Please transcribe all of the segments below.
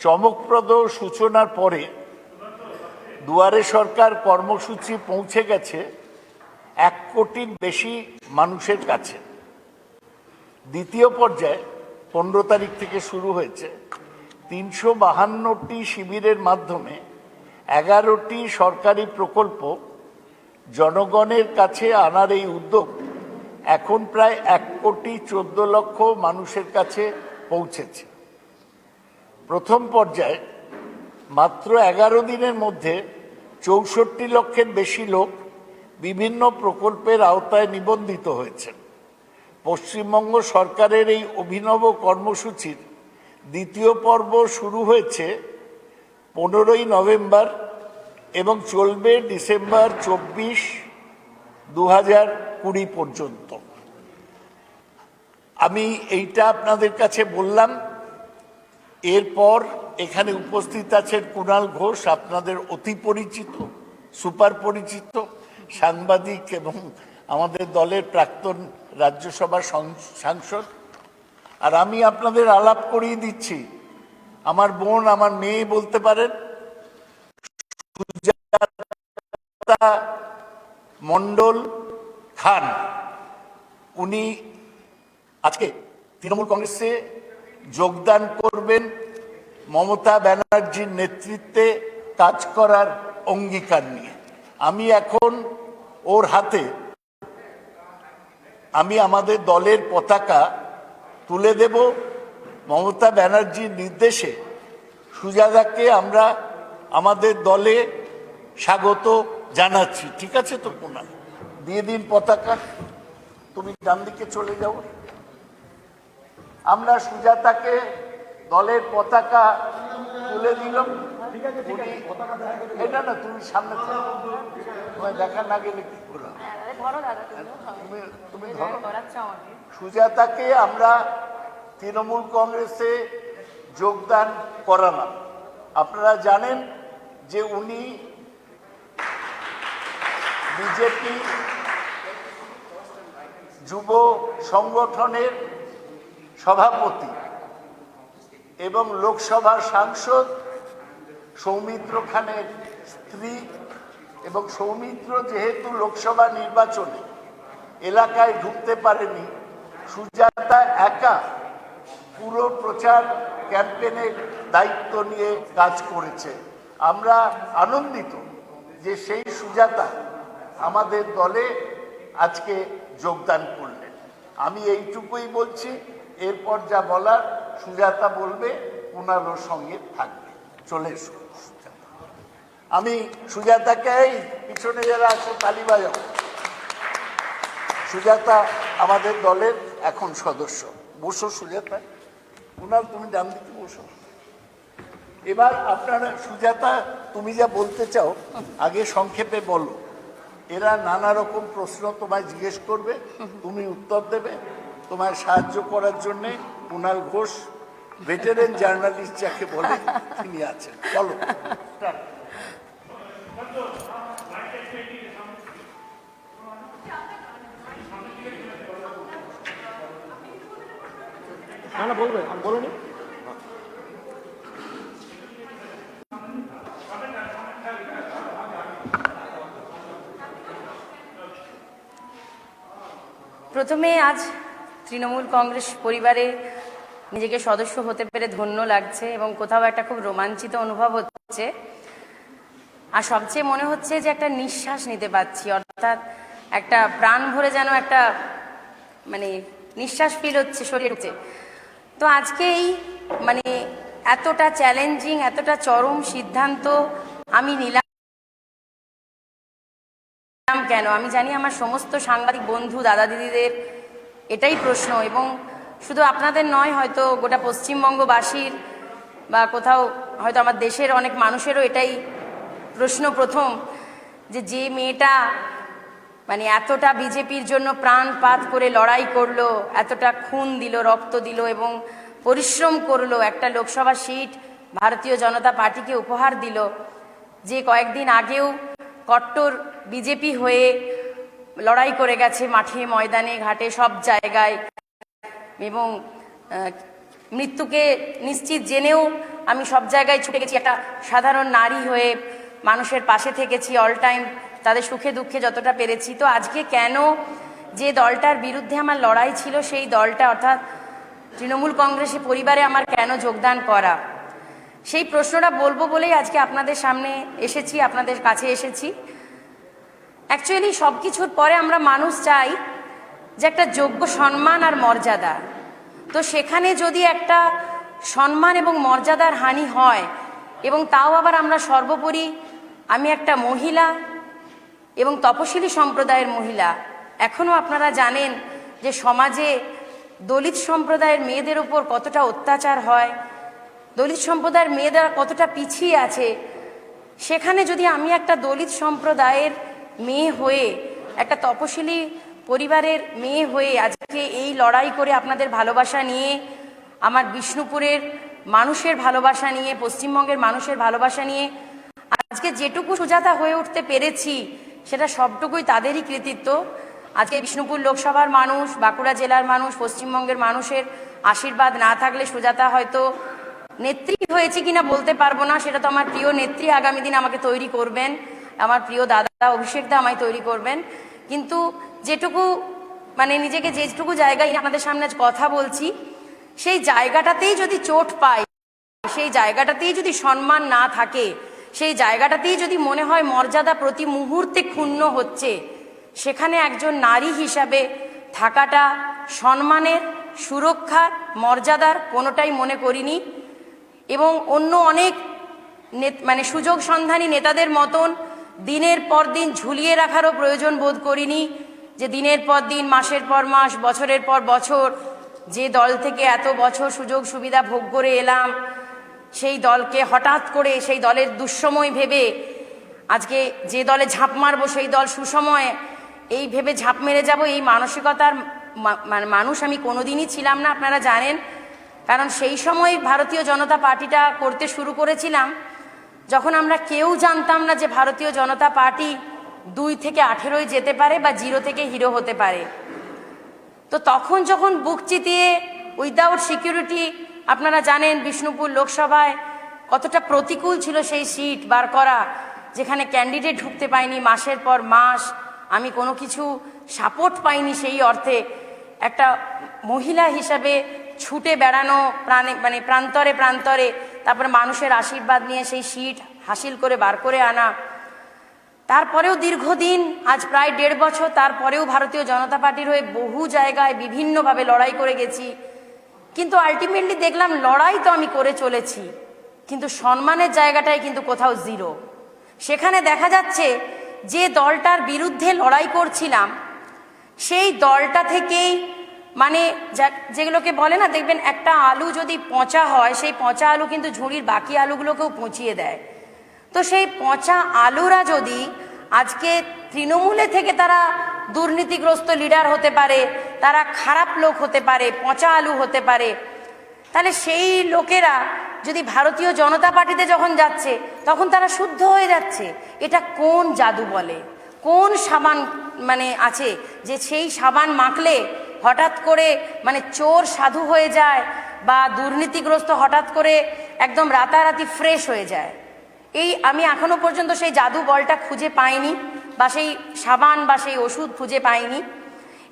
চমকপ্রদ সূচনার পরে দুয়ারে সরকার কর্মসূচি পৌঁছে গেছে এক কোটির বেশি মানুষের কাছে। দ্বিতীয় পর্যায়ে পনেরো তারিখ থেকে শুরু হয়েছে। তিনশো বাহান্নটি শিবিরের মাধ্যমে এগারোটি সরকারি প্রকল্প জনগণের কাছে আনার এই উদ্যোগ এখন প্রায় এক কোটি চোদ্দ লক্ষ মানুষের কাছে পৌঁছেছে। প্রথম পর্যায়ে মাত্র এগারো দিনের মধ্যে চৌষট্টি লক্ষের বেশি লোক বিভিন্ন প্রকল্পের আওতায় নিবন্ধিত হয়েছে। পশ্চিমবঙ্গ সরকারের এই অভিনব কর্মসূচির দ্বিতীয় পর্ব শুরু হয়েছে পনেরোই নভেম্বর এবং চলবে ডিসেম্বর চব্বিশ দু হাজার কুড়ি পর্যন্ত। আমি এইটা আপনাদের কাছে বললাম এরপর এখানে উপস্থিত আছেন কুণাল ঘোষ, আপনাদের অতি পরিচিত, সুপার পরিচিত সাংবাদিক এবং আমাদের দলের প্রাক্তন রাজ্যসভার সাংসদ। আর আমি আপনাদের আলাপ করিয়ে দিচ্ছি। আমার বোন, আমার মেয়ে বলতে পারেন। মণ্ডল খান, উনি আজকে তৃণমূল কংগ্রেসে যোগদান করবেন মমতা ব্যানার্জির নেতৃত্বে কাজ করার অঙ্গীকার নিয়ে। আমি এখন ওর হাতে আমি আমাদের দলের পতাকা তুলে দেব। মমতা ব্যানার্জির নির্দেশে সুজাতাকে আমরা আমাদের দলে স্বাগত জানাচ্ছি। ঠিক আছে তো কুনাল দিয়ে দিন পতাকা। তুমি ডান দিকে চলে যাও। আমরা সুজাতাকে দলের পতাকা তুলে দিলাম এই না, তুমি সামনে। তোমায় দেখা না গেলে কি করে। তুমি সুজাতাকে আমরা তৃণমূল কংগ্রেসে যোগদান করালাম আপনারা জানেন যে উনি বিজেপি যুব সংগঠনের সভাপতি এবং লোকসভার সাংসদ সৌমিত্র খানের স্ত্রী এবং সৌমিত্র যেহেতু লোকসভা নির্বাচনে এলাকায় ঢুকতে পারেনি, সুজাতা একা পুরো প্রচার ক্যাম্পেনের দায়িত্ব নিয়ে কাজ করেছে। আমরা আনন্দিত যে সেই সুজাতা আমাদের দলে আজকে যোগদান করলেন। আমি এইটুকুই বলছি। এরপর যা বলার সুজাতা বলবে ওনারও সঙ্গে থাকবে। চলে এসো। আমি সুজাতাকে এই পিছনে যারা আছে তালি বাজাও সুজাতা আমাদের দলের এখন সদস্য। বসো সুজাতা। ওনার তুমি ডান দিকে বসো। এবার আপনারা, সুজাতা, তুমি যা বলতে চাও, আগে সংক্ষেপে বলো। এরা নানা রকম প্রশ্ন তোমায় জিজ্ঞেস করবে, তুমি উত্তর দেবে। তোমায় সাহায্য করার জন্যে কুনাল ঘোষ ভেটেরেন জার্নালিস্ট যাকে বলে তিনি আছেন বলো start. না না বলবে আমি বলে প্রথমে আজ তৃণমূল কংগ্রেস পরিবারে নিজেকে সদস্য হতে পেরে ধন্য লাগছে এবং কোথাও একটা খুব রোমাঞ্চিত অনুভব হচ্ছে। আর সবচেয়ে মনে হচ্ছে যে একটা নিঃশ্বাস নিতে পাচ্ছি অর্থাৎ একটা প্রাণ ভরে যেন একটা মানে নিঃশ্বাস ফিল হচ্ছে শরীর হচ্ছে তো আজকে এই মানে এতটা চ্যালেঞ্জিং এতটা চরম সিদ্ধান্ত আমি নিলাম কেন? আমি জানি আমার সমস্ত সাংবাদিক বন্ধু দাদা দিদিদের এটাই প্রশ্ন এবং শুধু আপনাদের নয়, হয়তো গোটা পশ্চিমবঙ্গবাসীর বা কোথাও হয়তো আমার দেশের অনেক মানুষেরও এটাই প্রশ্ন প্রথম যে যে মেয়েটা মানে এতটা বিজেপির জন্য প্রাণপাত করে লড়াই করল, এতটা খুন দিল, রক্ত দিল এবং পরিশ্রম করল, একটা লোকসভা সিট ভারতীয় জনতা পার্টিকে উপহার দিল, যে কয়েকদিন আগেও কট্টর বিজেপি হয়ে লড়াই করে গেছে মাঠে, ময়দানে, ঘাটে, সব জায়গায়। এবং মৃত্যুকে নিশ্চিত জেনেও আমি সব জায়গায় ছুটে গেছি। একটা সাধারণ নারী হয়ে মানুষের পাশে থেকেছি অল টাইম তাদের সুখে দুঃখে যতটা পেরেছি। তো আজকে কেন যে দলটার বিরুদ্ধে আমার লড়াই ছিল, সেই দলটা, অর্থাৎ তৃণমূল কংগ্রেসের পরিবারে আমার কেন যোগদান করা? সেই প্রশ্নটা বলব বলেই আজকে আপনাদের সামনে এসেছি, আপনাদের কাছে এসেছি। অ্যাকচুয়ালি সব কিছুর পরে আমরা মানুষ চাই যে একটা যোগ্য সম্মান আর মর্যাদা। তো সেখানে যদি একটা সম্মান এবং মর্যাদার হানি হয়, এবং তাও আবার আমরা সর্বোপরি আমি একটা মহিলা এবং তপশিলি সম্প্রদায়ের মহিলা এখনও আপনারা জানেন যে সমাজে দলিত সম্প্রদায়ের মেয়েদের উপর কতটা অত্যাচার হয়, দলিত সম্প্রদায়ের মেয়েদের কতটা পিছিয়ে আছে, সেখানে যদি আমি একটা দলিত সম্প্রদায়ের মেয়ে হয়ে, একটা তপশিলি পরিবারের মেয়ে হয়ে আজকে এই লড়াই করে আপনাদের ভালোবাসা নিয়ে, আমার বিষ্ণুপুরের মানুষের ভালোবাসা নিয়ে, পশ্চিমবঙ্গের মানুষের ভালোবাসা নিয়ে, আজকে যেটুকু সুজাতা হয়ে উঠতে পেরেছি, সেটা সবটুকুই তাদেরই কৃতিত্ব। আজকে বিষ্ণুপুর লোকসভার মানুষ, বাঁকুড়া জেলার মানুষ, পশ্চিমবঙ্গের মানুষের আশীর্বাদ না থাকলে সুজাতা হয়তো নেত্রী হয়েছে কিনা বলতে পারব না, সেটা তো আমার প্রিয় নেত্রী আগামী দিন আমাকে তৈরি করবেন। আমার প্রিয় দাদা অভিষেক দা আমায় তৈরি করবেন। কিন্তু যেটুকু মানে নিজেকে যেটুকু জায়গায় আপনাদের সামনে আজ কথা বলছি, সেই জায়গাটাতেই যদি চোট পাই সেই জায়গাটাতেই যদি সম্মান না থাকে, সেই জায়গাটাতেই যদি মনে হয় মর্যাদা প্রতি মুহূর্তে ক্ষুণ্ণ হচ্ছে, সেখানে একজন নারী হিসাবে থাকাটা সম্মানের, সুরক্ষার, মর্যাদার কোনোটাই মনে করিনি এবং অন্য অনেক মানে সুযোগ সন্ধানী নেতাদের মতন দিনের পর দিন ঝুলিয়ে রাখারও প্রয়োজন বোধ করিনি যে দিনের পর দিন, মাসের পর মাস, বছরের পর বছর, যে দল থেকে এত বছর সুযোগ সুবিধা ভোগ করে এলাম, সেই দলকে হঠাৎ করে, সেই দলের দুঃসময় ভেবে, আজকে যে দলে ঝাঁপ মারবো সেই দল সুসময়ে, এই ভেবে ঝাঁপ মেরে যাব, এই মানসিকতার মানে মানুষ আমি কোনোদিনই ছিলাম না, আপনারা জানেন। কারণ সেই সময় ভারতীয় জনতা পার্টিটা করতে শুরু করেছিলাম। যখন আমরা কেউ জানতাম না যে ভারতীয় জনতা পার্টি দুই থেকে আঠেরোয় যেতে পারে বা জিরো থেকে হিরো হতে পারে। তো তখন যখন বুক চিতিয়ে উইদাউট সিকিউরিটি আপনারা জানেন বিষ্ণুপুর লোকসভায় কতটা প্রতিকূল ছিল সেই সিট বার করা, যেখানে ক্যান্ডিডেট ঢুকতে পায়নি মাসের পর মাস। আমি কোনো কিছু সাপোর্ট পাইনি সেই অর্থে। একটা মহিলা হিসাবে ছুটে বেড়ানো প্রাণে মানে প্রান্তরে প্রান্তরে, তারপরে মানুষের আশীর্বাদ নিয়ে সেই সিট হাসিল করে বার করে আনা। তারপরেও দীর্ঘদিন, আজ প্রায় দেড় বছর, তারপরেও ভারতীয় জনতা পার্টির হয়ে বহু জায়গায় বিভিন্নভাবে লড়াই করে গেছি। কিন্তু আলটিমেটলি দেখলাম, লড়াই তো আমি করে চলেছি। কিন্তু সম্মানের জায়গাটাই কিন্তু কোথাও জিরো সেখানে দেখা যাচ্ছে, যে দলটার বিরুদ্ধে লড়াই করছিলাম, সেই দলটা থেকেই মানে যেগুলোকে বলে না, দেখবেন একটা আলু যদি পচা হয়, সেই পচা আলু কিন্তু ঝুড়ির বাকি আলুগুলোকেও পচিয়ে দেয়। তো সেই পচা আলুরা যদি আজকে তৃণমূলে থেকে তারা দুর্নীতিগ্রস্ত লিডার হতে পারে, তারা খারাপ লোক হতে পারে, পচা আলু হতে পারে, তাহলে সেই লোকেরা যদি ভারতীয় জনতা পার্টিতে যখন যাচ্ছে, তখন তারা শুদ্ধ হয়ে যাচ্ছে। এটা কোন জাদু বলে? কোন সাবান মানে আছে যে সেই সাবান মাখলে হঠাৎ করে মানে চোর সাধু হয়ে যায় বা দুর্নীতিগ্রস্ত হঠাৎ করে একদম রাতারাতি ফ্রেশ হয়ে যায়। এই আমি এখনও পর্যন্ত সেই জাদু বলটা খুঁজে পাইনি বা সেই সাবান বা সেই ওষুধ খুঁজে পাইনি।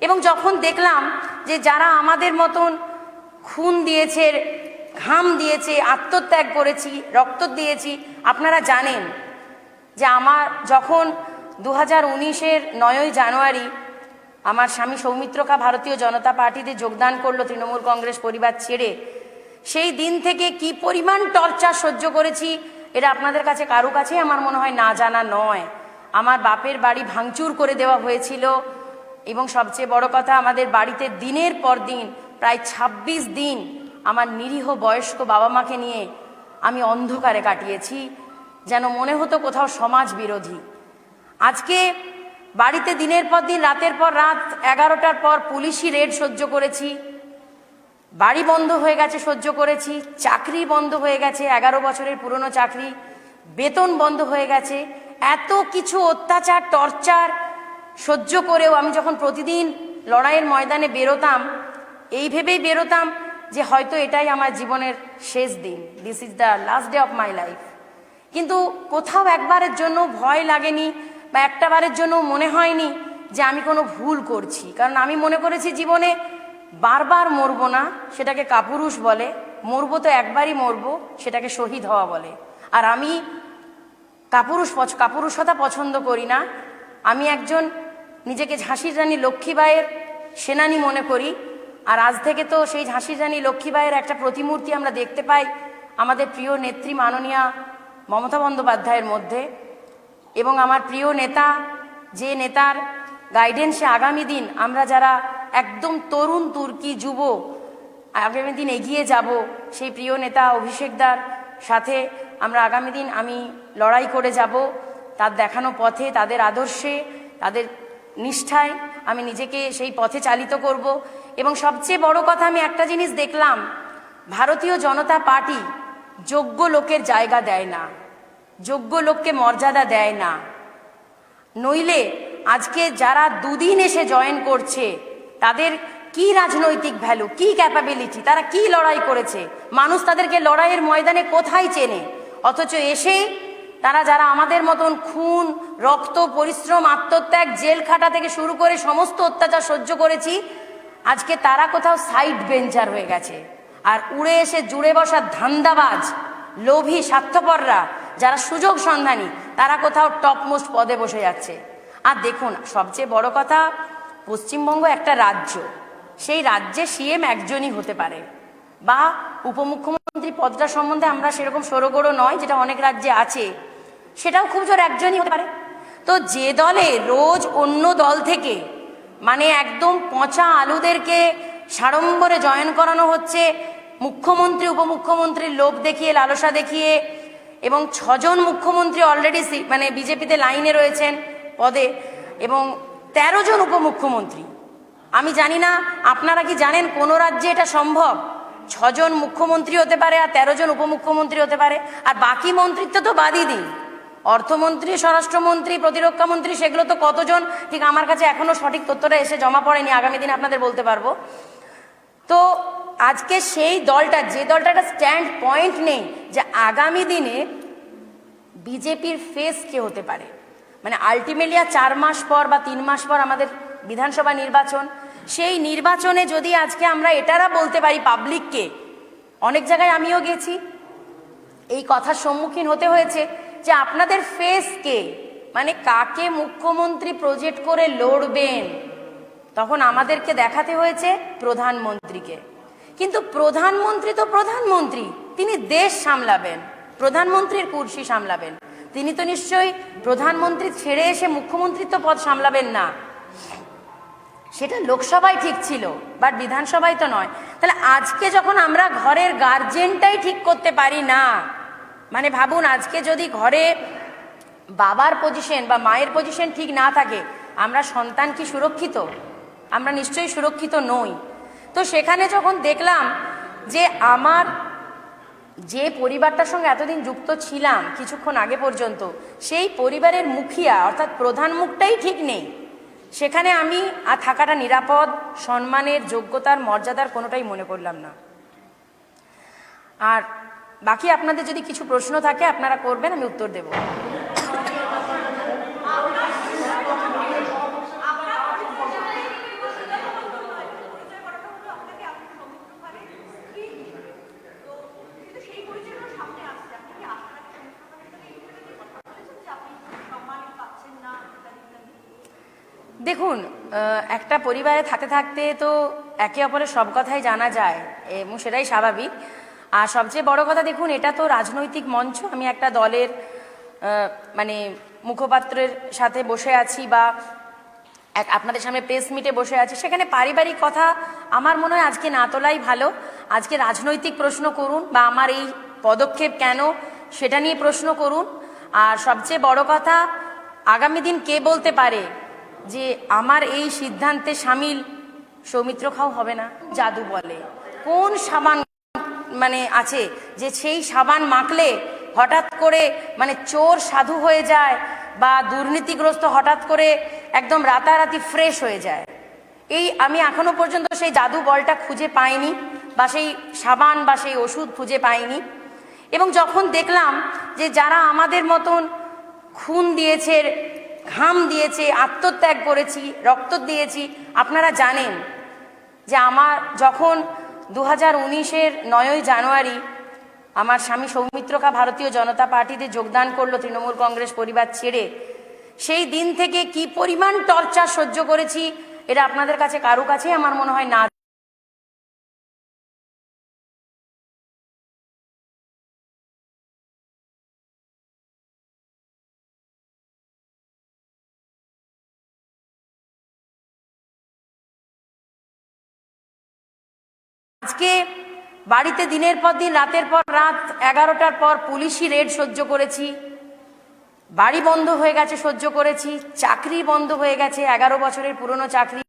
এবং যখন দেখলাম যে যারা আমাদের মতন খুন দিয়েছে, ঘাম দিয়েছে, আত্মত্যাগ করেছি, রক্ত দিয়েছি, আপনারা জানেন যে আমার যখন দু হাজার উনিশের নয়ই জানুয়ারি আমার স্বামী সৌমিত্রকা ভারতীয় জনতা পার্টিতে যোগদান করল তৃণমূল কংগ্রেস পরিবার ছেড়ে। সেই দিন থেকে কি পরিমাণ টর্চার সহ্য করেছি, এটা আপনাদের কাছে কারও কাছেই আমার মনে হয় না জানা নয়। আমার বাপের বাড়ি ভাঙচুর করে দেওয়া হয়েছিল এবং সবচেয়ে বড় কথা, আমাদের বাড়িতে দিনের পর দিন, প্রায় ২৬ দিন আমার নিরীহ বয়স্ক বাবা মাকে নিয়ে আমি অন্ধকারে কাটিয়েছি, যেন মনে হতো কোথাও সমাজ বিরোধী। আজকে বাড়িতে দিনের পর দিন, রাতের পর রাত, এগারোটার পর পুলিশি রেড সহ্য করেছি। বাড়ি বন্ধ হয়ে গেছে, সহ্য করেছি। চাকরি বন্ধ হয়ে গেছে, এগারো বছরের পুরনো চাকরি। বেতন বন্ধ হয়ে গেছে। এত কিছু অত্যাচার, টর্চার সহ্য করেও আমি যখন প্রতিদিন লড়াইয়ের ময়দানে বেরোতাম, এই ভেবেই বেরোতাম যে হয়তো এটাই আমার জীবনের শেষ দিন। This is the last day of my life কিন্তু কোথাও একবারের জন্য ভয় লাগেনি। বা একটা বারের জন্য মনে হয়নি যে আমি কোনো ভুল করছি। কারণ আমি মনে করেছি জীবনে বারবার মরবো না, সেটাকে কাপুরুষ বলে। মরবো তো একবারই মরবো, সেটাকে শহীদ হওয়া বলে। আর আমি কাপুরুষ কাপুরুষতা পছন্দ করি না। আমি একজন নিজেকে ঝাঁসির রানী লক্ষ্মীবাইয়ের সেনানি মনে করি। আর আজ থেকে তো সেই ঝাঁসির রানী লক্ষ্মীবাইয়ের একটা প্রতিমূর্তি আমরা দেখতে পাই আমাদের প্রিয় নেত্রী মাননীয়া মমতা বন্দ্যোপাধ্যায়ের মধ্যে। এবং আমার প্রিয় নেতা, যে নেতার গাইডেন্সে আগামী দিন আমরা যারা একদম তরুণ তুর্কি যুব, আগামী দিন এগিয়ে যাব, সেই প্রিয় নেতা অভিষেকদার সাথে আমরা আগামী দিন আমি লড়াই করে যাব, তার দেখানো পথে, তাদের আদর্শে, তাদের নিষ্ঠায় আমি নিজেকে সেই পথে চালিত করব। এবং সবচেয়ে বড় কথা, আমি একটা জিনিস দেখলাম, ভারতীয় জনতা পার্টি যোগ্য লোকের জায়গা দেয় না। যোগ্য লোককে মর্যাদা দেয় না। নইলে আজকে যারা দুদিন এসে জয়েন করছে, তাদের কি রাজনৈতিক ভ্যালু কি ক্যাপাবিলিটি তারা কি লড়াই করেছে? মানুষ তাদেরকে লড়াইয়ের ময়দানে কোথায় চেনে? অথচ এসে তারা যারা আমাদের মতন খুন, রক্ত, পরিশ্রম, আত্মত্যাগ, জেল খাটা থেকে শুরু করে সমস্ত অত্যাচার সহ্য করেছি, আজকে তারা কোথাও সাইড বেঞ্চার হয়ে গেছে। আর উড়ে এসে জুড়ে বসার ধান্দাবাজ, লোভী, স্বার্থপররা যারা সুযোগ সন্ধানী, তারা কোথাও টপমোস্ট পদে বসে যাচ্ছে। আর দেখুন, সবচেয়ে বড় কথা, পশ্চিমবঙ্গ একটা রাজ্য। সেই রাজ্যে সিএম একজনই হতে পারে। বা উপমুখ্যমন্ত্রী পদটা সম্বন্ধে আমরা সেরকম সরগোড়ো নয়, যেটা অনেক রাজ্যে আছে। সেটাও খুব জোর একজনই হতে পারে। তো যে দলে রোজ অন্য দল থেকে মানে একদম পচা আলুদেরকে সাড়ম্বরে জয়েন করানো হচ্ছে, মুখ্যমন্ত্রী, উপমুখ্যমন্ত্রীর লোভ দেখিয়ে, লালসা দেখিয়ে এবং ছজন মুখ্যমন্ত্রী অলরেডি মানে বিজেপিতে লাইনে রয়েছেন পদে, এবং তেরো জন উপমুখ্যমন্ত্রী। আমি জানি না, আপনারা কি জানেন কোন রাজ্যে এটা সম্ভব? ছজন মুখ্যমন্ত্রী হতে পারে আর তেরো জন উপমুখ্যমন্ত্রী হতে পারে। আর বাকি মন্ত্রিত্ব তো বাদই দিন অর্থমন্ত্রী, স্বরাষ্ট্রমন্ত্রী, প্রতিরক্ষা মন্ত্রী, সেগুলো তো কতজন? ঠিক আমার কাছে এখনও সঠিক তথ্যটা এসে জমা পড়েনি, আগামী দিন আপনাদের বলতে পারব। তো আজকে সেই দলটা, যে দলটা একটা স্ট্যান্ড পয়েন্ট নেই যে আগামী দিনে বিজেপির ফেস কে হতে পারে। মানে আলটিমেটলি আর চার মাস পর বা তিন মাস পর আমাদের বিধানসভা নির্বাচন, সেই নির্বাচনে যদি আজকে আমরা এটারা বলতে পারি পাবলিককে অনেক জায়গায় আমিও গেছি, এই কথার সম্মুখীন হতে হয়েছে যে আপনাদের ফেস কে মানে কাকে মুখ্যমন্ত্রী প্রজেক্ট করে লড়বেন? তখন আমাদেরকে দেখাতে হয়েছে প্রধানমন্ত্রীকে। কিন্তু প্রধানমন্ত্রী তো প্রধানমন্ত্রী, তিনি দেশ সামলাবেন, প্রধানমন্ত্রীর কুর্সি সামলাবেন। তিনি তো নিশ্চয়ই প্রধানমন্ত্রী ছেড়ে এসে মুখ্যমন্ত্রিত্ব পদ সামলাবেন না। সেটা লোকসভায় ঠিক ছিল, বাট বিধানসভায় তো নয়। তাহলে আজকে যখন আমরা ঘরের গার্জেনটাই ঠিক করতে পারি না মানে ভাবুন আজকে যদি ঘরে বাবার পজিশন বা মায়ের পজিশন ঠিক না থাকে, আমরা সন্তান কি সুরক্ষিত? আমরা নিশ্চয়ই সুরক্ষিত নই। তো সেখানে যখন দেখলাম যে আমার যে পরিবারটার সঙ্গে এতদিন যুক্ত ছিলাম কিছুক্ষণ আগে পর্যন্ত, সেই পরিবারের মুখিয়া, অর্থাৎ প্রধান মুখটাই ঠিক নেই। সেখানে আমি আর থাকাটা নিরাপদ, সম্মানের, যোগ্যতার, মর্যাদার কোনোটাই মনে করলাম না। আর বাকি আপনাদের যদি কিছু প্রশ্ন থাকে, আপনারা করবেন, আমি উত্তর দেব। দেখুন একটা পরিবারে থাকতে থাকতে তো একে অপরের সব কথাই জানা যায়, এবং সেটাই স্বাভাবিক। আর সবচেয়ে বড় কথা দেখুন, এটা তো রাজনৈতিক মঞ্চ, আমি একটা দলের মানে মুখপাত্রের সাথে বসে আছি বা এক, আপনাদের সামনে প্রেস মিটে বসে আছি, সেখানে পারিবারিক কথা আমার মনে হয় আজকে না তোলাই ভালো। আজকে রাজনৈতিক প্রশ্ন করুন বা আমার এই পদক্ষেপ কেন, সেটা নিয়ে প্রশ্ন করুন। আর সবচেয়ে বড় কথা, আগামী দিন কে বলতে পারে? যে আমার এই সিদ্ধান্তে সামিল সৌমিত্র খাও হবে না, জাদু বলে। কোন সাবান মানে আছে যে সেই সাবান মাখলে হঠাৎ করে মানে চোর সাধু হয়ে যায় বা দুর্নীতিগ্রস্ত হঠাৎ করে একদম রাতারাতি ফ্রেশ হয়ে যায়? এই আমি এখনও পর্যন্ত সেই জাদু বলটা খুঁজে পাইনি বা সেই সাবান বা সেই ওষুধ খুঁজে পাইনি। এবং যখন দেখলাম যে যারা আমাদের মতন খুন দিয়েছে ঘাম দিয়েছে, আত্মত্যাগ করেছি, রক্ত দিয়েছি। আপনারা জানেন যে আমার যখন দু হাজার উনিশের নয়ই জানুয়ারি আমার স্বামী সৌমিত্রকা ভারতীয় জনতা পার্টিতে যোগদান করল তৃণমূল কংগ্রেস পরিবার ছেড়ে, সেই দিন থেকে কি পরিমাণ টর্চার সহ্য করেছি, এটা আপনাদের কাছে কারও কাছে আমার মনে হয় না। আজকে বাড়িতে দিনের পর দিন, রাতের পর রাত, এগারোটার পর পুলিশি রেড সহ্য করেছি। বাড়ি বন্ধ হয়ে গেছে, সহ্য করেছি। চাকরি বন্ধ হয়ে গেছে, এগারো বছরের পুরনো চাকরি।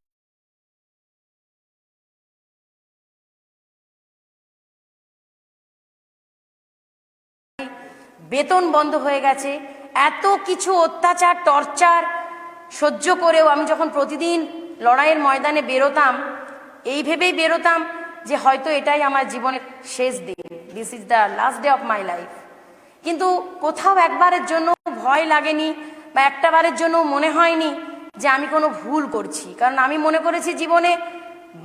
বেতন বন্ধ হয়ে গেছে। এত কিছু অত্যাচার, টর্চার সহ্য করেও আমি যখন প্রতিদিন লড়াইয়ের ময়দানে বেরোতাম, এই ভেবেই বেরোতাম যে হয়তো এটাই আমার জীবনের শেষ দিন। This is the last day of my life কিন্তু কোথাও একবারের জন্য ভয় লাগেনি বা একটা বারের জন্য মনে হয়নি যে আমি কোনো ভুল করছি। কারণ আমি মনে করেছি জীবনে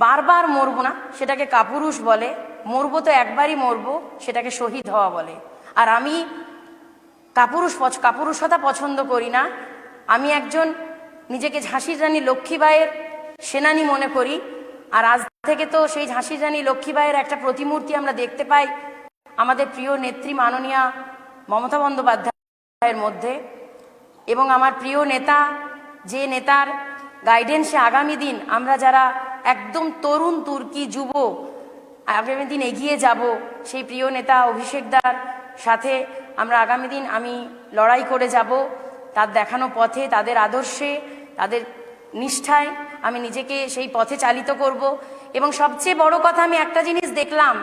বারবার মরবো না, সেটাকে কাপুরুষ বলে। মরবো তো একবারই মরব, সেটাকে শহীদ হওয়া বলে। আর আমি কাপুরুষ কাপুরুষতা পছন্দ করি না। আমি একজন নিজেকে ঝাঁসির রানী লক্ষ্মীবাইয়ের সেনানি মনে করি। আর আজ থেকে তো সেই ঝাঁসির রানী লক্ষ্মীবাইয়ের একটা প্রতিমূর্তি আমরা দেখতে পাই আমাদের প্রিয় নেত্রী মাননীয়া মমতা বন্দ্যোপাধ্যায়ের মধ্যে। এবং আমার প্রিয় নেতা, যে নেতার গাইডেন্সে আগামী দিন আমরা যারা একদম তরুণ তুর্কি যুব, আগামী দিন এগিয়ে যাব, সেই প্রিয় নেতা অভিষেকদার সাথে আমরা আগামী দিন আমি লড়াই করে যাব। তার দেখানো পথে, তাদের আদর্শে, তাদের নিষ্ঠায় আমি নিজেকে সেই পথে চালিত করব। এবং সবচেয়ে বড় কথা, আমি একটা জিনিস দেখলাম,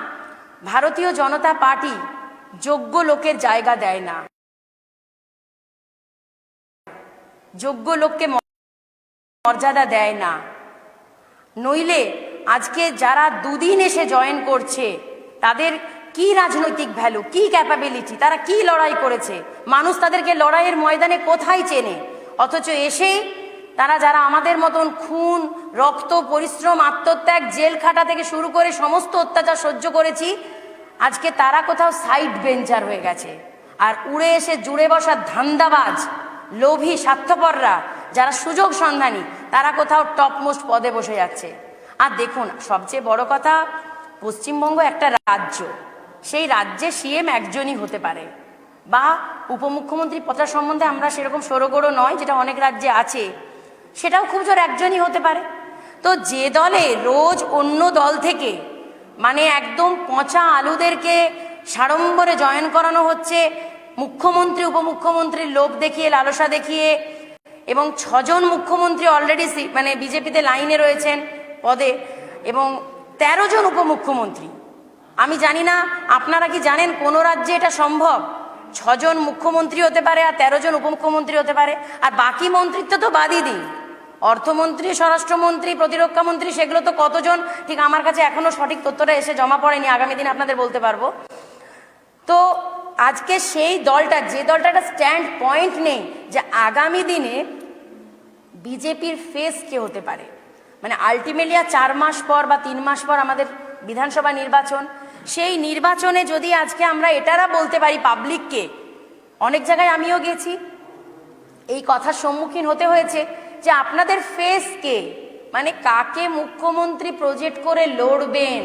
ভারতীয় জনতা পার্টি যোগ্য লোকের জায়গা দেয় না। যোগ্য লোককে মর্যাদা দেয় না। নইলে আজকে যারা দুদিন এসে জয়েন করছে, তাদের কি রাজনৈতিক ভ্যালু, কি ক্যাপাবিলিটি তারা কি লড়াই করেছে? মানুষ তাদেরকে লড়াইয়ের ময়দানে কোথায় চেনে? অথচ এসেই তারা যারা আমাদের মতন খুন, রক্ত, পরিশ্রম, আত্মত্যাগ, জেল খাটা থেকে শুরু করে সমস্ত অত্যাচার সহ্য করেছি, আজকে তারা কোথাও সাইড বেঞ্চার হয়ে গেছে। আর উড়ে এসে জুড়ে বসার ধান্দাবাজ, লোভী, স্বার্থপররা, যারা সুযোগ সন্ধানী, তারা কোথাও টপমোস্ট পদে বসে যাচ্ছে। আর দেখুন, সবচেয়ে বড় কথা, পশ্চিমবঙ্গ একটা রাজ্য। সেই রাজ্যে সিএম একজনই হতে পারে। বা উপমুখ্যমন্ত্রী পদটা সম্বন্ধে আমরা সেরকম সরগড়ো নয়, যেটা অনেক রাজ্যে আছে। সেটাও খুব জোর একজনই হতে পারে। তো যে দলে রোজ অন্য দল থেকে মানে একদম পচা আলুদেরকে সাড়ম্বরে জয়েন করানো হচ্ছে, মুখ্যমন্ত্রী, উপমুখ্যমন্ত্রীর লোভ দেখিয়ে, লালসা দেখিয়ে, এবং ছজন মুখ্যমন্ত্রী অলরেডি মানে বিজেপিতে লাইনে রয়েছেন পদে, এবং তেরো জন উপমুখ্যমন্ত্রী। আমি জানি না, আপনারা কি জানেন কোন রাজ্যে এটা সম্ভব? ছজন মুখ্যমন্ত্রী হতে পারে আর তেরো জন উপমুখ্যমন্ত্রী হতে পারে, আর বাকি মন্ত্রিত্ব তো বাদই দিই। অর্থমন্ত্রী, স্বরাষ্ট্রমন্ত্রী, প্রতিরক্ষা মন্ত্রী, সেগুলো তো কতজন? ঠিক আমার কাছে এখনও সঠিক তথ্যটা এসে জমা পড়েনি, আগামী দিন আপনাদের বলতে পারব। তো আজকে সেই দলটা, যে দলটা একটা স্ট্যান্ড পয়েন্ট নেই যে আগামী দিনে বিজেপির ফেস কে হতে পারে। মানে আলটিমেটলি আর চার মাস পর বা তিন মাস পর আমাদের বিধানসভা নির্বাচন, সেই নির্বাচনে যদি আজকে আমরা এটারা বলতে পারি পাবলিককে অনেক জায়গায় আমিও গেছি, এই কথার সম্মুখীন হতে হয়েছে। যে আপনাদের ফেসকে মানে কাকে মুখ্যমন্ত্রী প্রজেক্ট করে লড়বেন,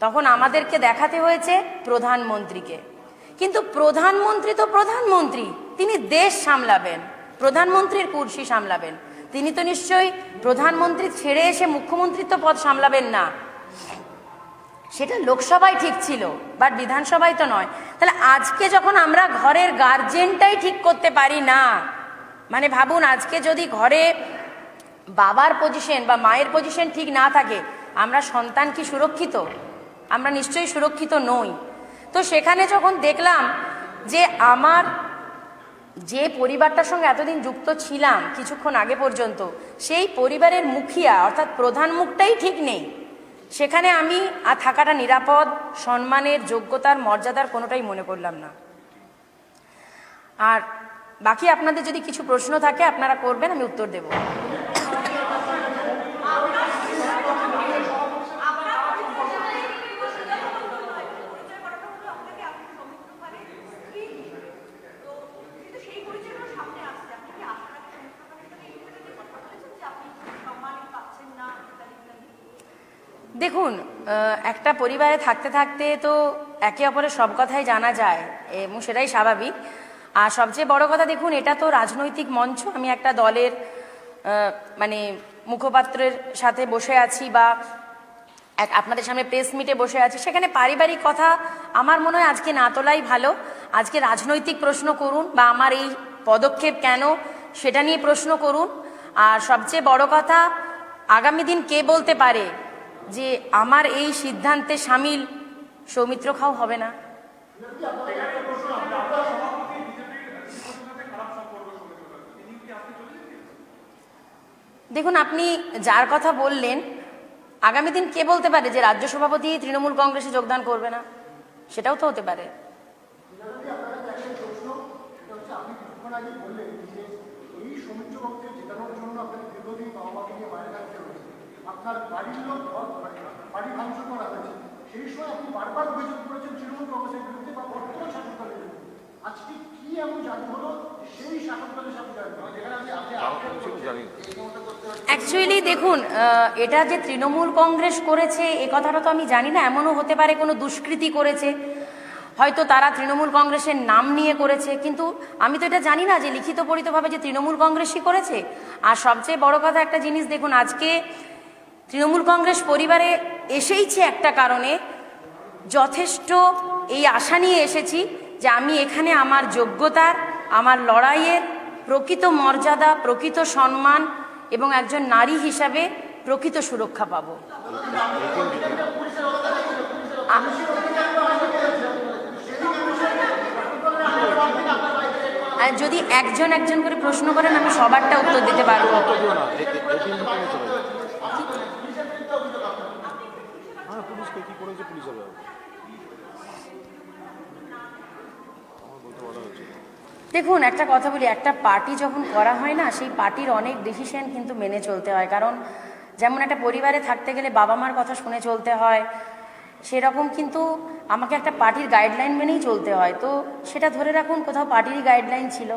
তখন আমাদেরকে দেখাতে হয়েছে প্রধানমন্ত্রীকে। কিন্তু প্রধানমন্ত্রী তো প্রধানমন্ত্রী, তিনি দেশ সামলাবেন, প্রধানমন্ত্রীর কুর্সি সামলাবেন। তিনি তো নিশ্চয়ই প্রধানমন্ত্রী ছেড়ে এসে মুখ্যমন্ত্রিত্ব পদ সামলাবেন না। সেটা লোকসভায় ঠিক ছিল বাট বিধানসভায় তো নয়। তাহলে আজকে যখন আমরা ঘরের গার্জেনটাই ঠিক করতে পারি না মানে ভাবুন, আজকে যদি ঘরে বাবার পজিশন বা মায়ের পজিশন ঠিক না থাকে, আমরা সন্তান কি সুরক্ষিত? আমরা নিশ্চয়ই সুরক্ষিত নই। তো সেখানে যখন দেখলাম যে আমার যে পরিবারটার সঙ্গে এতদিন যুক্ত ছিলাম কিছুক্ষণ আগে পর্যন্ত, সেই পরিবারের মুখিয়া, অর্থাৎ প্রধান মুখটাই ঠিক নেই। সেখানে আমি আর থাকাটা নিরাপদ, সম্মানের, যোগ্যতার, মর্যাদার কোনোটাই মনে করলাম না। আর বাকি আপনাদের যদি কিছু প্রশ্ন থাকে, আপনারা করবেন, আমি উত্তর দেব। দেখুন একটা পরিবারে থাকতে থাকতে তো একে অপরের সব কথাই জানা যায় এবং সেটাই স্বাভাবিক। আর সবচেয়ে বড় কথা দেখুন, এটা তো রাজনৈতিক মঞ্চ। আমি একটা দলের মানে মুখপাত্রের সাথে বসে আছি বা এক, আপনাদের সামনে প্রেস মিটে বসে আছি। সেখানে পারিবারিক কথা আমার মনে হয় আজকে না তোলাই ভালো। আজকে রাজনৈতিক প্রশ্ন করুন বা আমার এই পদক্ষেপ কেন, সেটা নিয়ে প্রশ্ন করুন। আর সবচেয়ে বড় কথা, আগামী দিন কে বলতে পারে যে আমার এই সিদ্ধান্তে সামিল সৌমিত্র খাও হবে না? দেখুন, আপনি যার কথা বললেন, আগামী দিন কে বলতে পারে যে রাজ্য সভাপতি তৃণমূল কংগ্রেসে যোগদান করবে না? সেটাও তো হতে পারে। সেই সময় আপনি বারবার অভিযোগ করেছেন তৃণমূল কংগ্রেসের বিরুদ্ধে বা বর্তমান আজকে কি এমন জাদু হলো? অ্যাকচুয়ালি দেখুন এটা যে তৃণমূল কংগ্রেস করেছে, এ কথাটা তো আমি জানি না, এমনও হতে পারে কোনো দুষ্কৃতি করেছে। হয়তো তারা তৃণমূল কংগ্রেসের নাম নিয়ে করেছে, কিন্তু আমি তো এটা জানি না যে লিখিত পরিতভাবে যে তৃণমূল কংগ্রেসই করেছে। আর সবচেয়ে বড় কথা একটা জিনিস, দেখুন, আজকে তৃণমূল কংগ্রেস পরিবারে এসেইছে একটা কারণে, যথেষ্ট এই আশা নিয়ে এসেছি যে আমি এখানে আমার যোগ্যতার আমার লড়াইয়ের প্রকৃত মর্যাদা, প্রকৃত সম্মান এবং একজন নারী হিসাবে প্রকৃত সুরক্ষা পাব। যদি একজন একজন করে প্রশ্ন করেন, আমি সবারটা উত্তর দিতে পারব। পুলিশ দেখুন, একটা কথা বলি, একটা পার্টি যখন করা হয় না, সেই পার্টির অনেক ডিসিশন কিন্তু মেনে চলতে হয়। কারণ যেমন একটা পরিবারে থাকতে গেলে বাবা মার কথা শুনে চলতে হয়, সেরকম কিন্তু আমাকে একটা পার্টির গাইডলাইন মেনেই চলতে হয়। তো সেটা ধরে রাখুন, কোথাও পার্টিরই গাইডলাইন ছিল।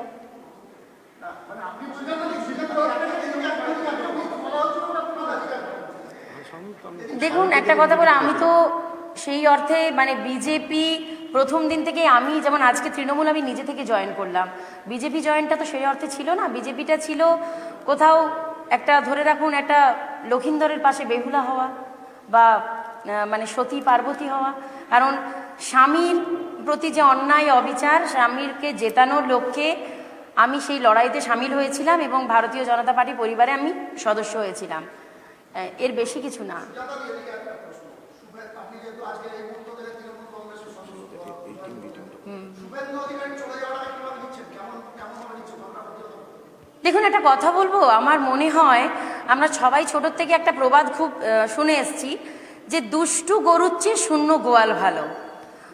দেখুন, একটা কথা বলে, আমি তো সেই অর্থে মানে বিজেপি প্রথম দিন থেকে আমি যেমন আজকে তৃণমূল আমি নিজে থেকে জয়েন করলাম। বিজেপি জয়েনটা তো সেই অর্থে ছিল না। বিজেপিটা ছিল কোথাও একটা ধরে রাখুন একটা লক্ষিন্দরের পাশে বেহুলা হওয়া বা মানে সতী পার্বতী হওয়া। কারণ স্বামীর প্রতি যে অন্যায় অবিচার, স্বামীরকে জেতানোর লক্ষ্যে আমি সেই লড়াইতে সামিল হয়েছিলাম এবং ভারতীয় জনতা পার্টি পরিবারে আমি সদস্য হয়েছিলাম। এর বেশি কিছু না আপনি যেহেতু আজকে এই মুহূর্তে থেকে তৃণমূল কংগ্রেসের সদস্য শুভেন্দু অধিকারী চলে যাওয়াটা কীভাবে নিচ্ছেন কেমন কেমন ভাবে নিচ্ছেন আমরা দেখুন, একটা কথা বলব? আমার মনে হয় আমরা সবাই ছোটোর থেকে একটা প্রবাদ খুব শুনে এসছি যে দুষ্টু গরুর চেয়ে শূন্য গোয়াল ভালো।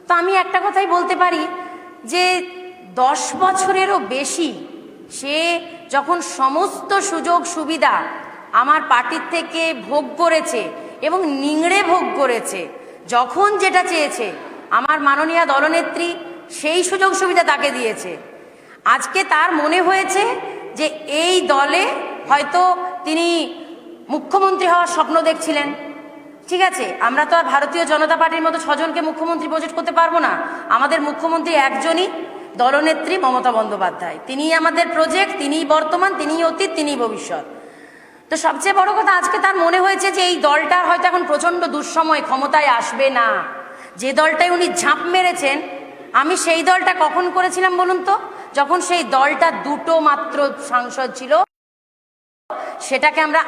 তো আমি একটা কথাই বলতে পারি যে দশ বছরেরও বেশি সে যখন সমস্ত সুযোগ সুবিধা আমার পার্টির থেকে ভোগ করেছে এবং নিংড়ে ভোগ করেছে, যখন যেটা চেয়েছে, আমার মাননীয় দলনেত্রী সেই সুযোগ সুবিধা তাকে দিয়েছে। আজকে তার মনে হয়েছে যে এই দলে হয়তো তিনি মুখ্যমন্ত্রী হওয়ার স্বপ্ন দেখছিলেন। ঠিক আছে? আমরা তো আর ভারতীয় জনতা পার্টির মতো ছজনকে মুখ্যমন্ত্রী প্রজেক্ট করতে পারব না। আমাদের মুখ্যমন্ত্রী একজনই দলনেত্রী মমতা বন্দ্যোপাধ্যায়। তিনিই আমাদের প্রজেক্ট তিনিই বর্তমান, তিনিই অতীত, তিনিই ভবিষ্যৎ। তো সবচেয়ে বড় কথা আজকে তার মনে হয়েছে যে এই দলটা হয়তো এখন প্রচণ্ড দুঃসময় ক্ষমতায় আসবে না। যে দলটায় উনি ঝাঁপ মেরেছেন, আমি সেই দলটা কখন করেছিলাম বলুন তো? যখন সেই দলটা দুটো মাত্র সাংসদ ছিল সেটাকে আমরা